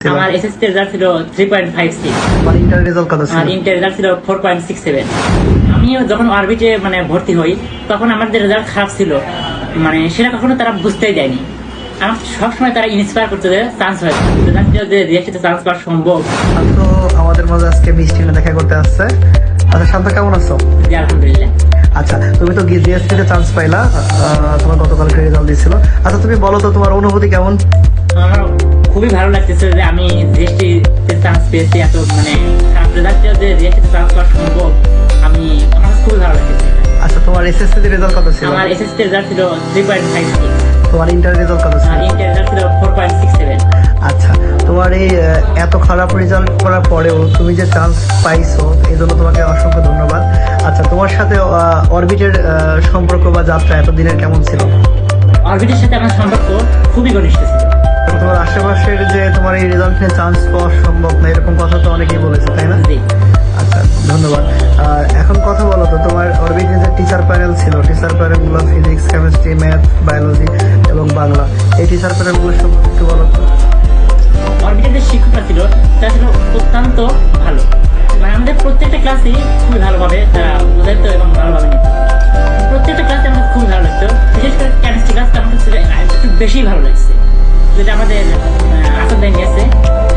আমার SSC result ছিল three point five six আমার ইন্টার রেজাল্ট কত ছিল? ইন্টার রেজাল্ট ছিল ফোর পয়েন্ট সিক্স সেভেন আমি যখন অরবিটে মানে ভর্তি হই তখন আমাদের রেজাল্ট খারাপ ছিল। মানে সেটা কখনো তারা বুঝতেই দেয়নি। আমার সবসময় তারা ইন্সপায়ার করতে দেয় চান্স হয়। রেজাল্ট যে রিয়াক্টিতে চান্স পাওয়া সম্ভব। শান্ত আমাদের মাঝে আজকে মিষ্টি দেখা করতে আসছে। আচ্ছা শান্ত কেমন আছো? যে আলহামদুলিল্লাহ। আচ্ছা তুমি তো তে চান্স পাইলা। তোমার গতকালকে রেজাল্ট দিছিল আচ্ছা তুমি বলো তো তোমার অনুভূতি কেমন? আমার খুবই ভালো লাগতেছে যে আমি জিএসটি চান্স পেয়েছি এত মানে খারাপ রেজাল্ট যে জিএসটিতে চান্স পাওয়া সম্ভব আমি আমার খুবই ভালো লাগতেছে। আচ্ছা তোমার এসএসসি তে রেজাল্ট কত ছিল? আমার এসএসসি রেজাল্ট ছিল থ্রি পয়েন্ট ফাইভ সিক্স তোমার ইন্টার রেজাল্ট কত ছিল? ইন্টার রেজাল্ট ছিল ফোর পয়েন্ট সিক্স সেভেন আচ্ছা তোমার এই এত খারাপ রেজাল্ট করার পরেও তুমি যে চান্স পাইছো এই জন্য তোমাকে অসংখ্য ধন্যবাদ। আচ্ছা তোমার সাথে অরবিটের সম্পর্ক বা যাত্রা এতদিনের কেমন ছিল? অরবিটের সাথে আমার সম্পর্ক খুবই ঘনিষ্ঠ ছিল। তোমার আশেপাশের যে তোমার এই রেজাল্ট চান্স পাওয়া সম্ভব না। এরকম কথা তো অনেকেই বলেছে তাই না? আচ্ছা ধন্যবাদ। এখন কথা বলো তো তোমার অরবিটের যে টিচার প্যানেল ছিল টিচার প্যানেলগুলো ফিজিক্স কেমিস্ট্রি ম্যাথ বায়োলজি এবং বাংলা এই টিচার প্যানেলগুলো সম্পর্কে একটু বলো তো। অরবিটের যে শিক্ষকরা ছিল তারা ছিল অত্যন্ত ভালো। মানে আমাদের প্রত্যেকটা ক্লাসই খুবই ভালোভাবে তারা বোঝাইতো এবং ভালোভাবে নিত। প্রত্যেকটা ক্লাসে আমাদের খুবই ভালো লাগতো। বিশেষ করে কেমিস্ট্রি ক্লাসটা কাছে একটু বেশি ভালো লাগছে। যেটা আমাদের আসল গেছে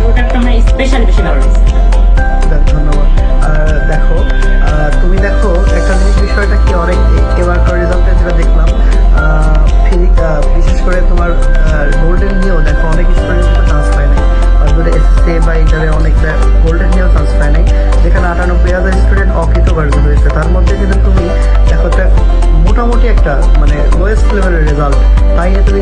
ওটা একটু আমার স্পেশালি বেশি ভালো লাগছে চান্স পায় নাই। ধরে গোল্ডেন নিয়েও চান্স পায় যেখানে আটানব্বই হাজার স্টুডেন্ট অকৃতকার্য তার মধ্যে কিন্তু তুমি, দেখো, একটা মোটামুটি একটা মানে লোয়েস্ট লেভেলের রেজাল্ট তাই তুমি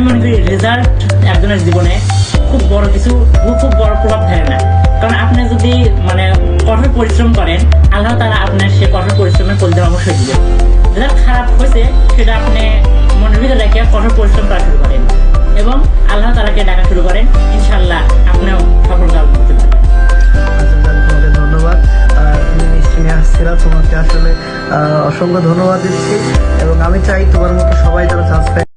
আমি মনে করি রেজাল্ট একজনের জীবনে খুব বড় কিছু, খুব বড় প্রভাব ফেলে না। কারণ আপনি যদি মানে কঠোর পরিশ্রম করেন, আল্লাহ তারা আপনার সে কঠোর পরিশ্রমের ফলিত অবশ্যই দিবে রেজাল্ট খারাপ হয়েছে, সেটা আপনি মনের ভিতরে রেখে কঠোর পরিশ্রম করা শুরু করেন। এবং আল্লাহ তালাকে ডাকা শুরু করেন ইনশাল্লাহ আপনিও সফলতা করতে তোমাকে ধন্যবাদ। তোমাকে আসলে অসংখ্য ধন্যবাদ দিচ্ছি। এবং আমি চাই তোমার মতো সবাই যেন পায়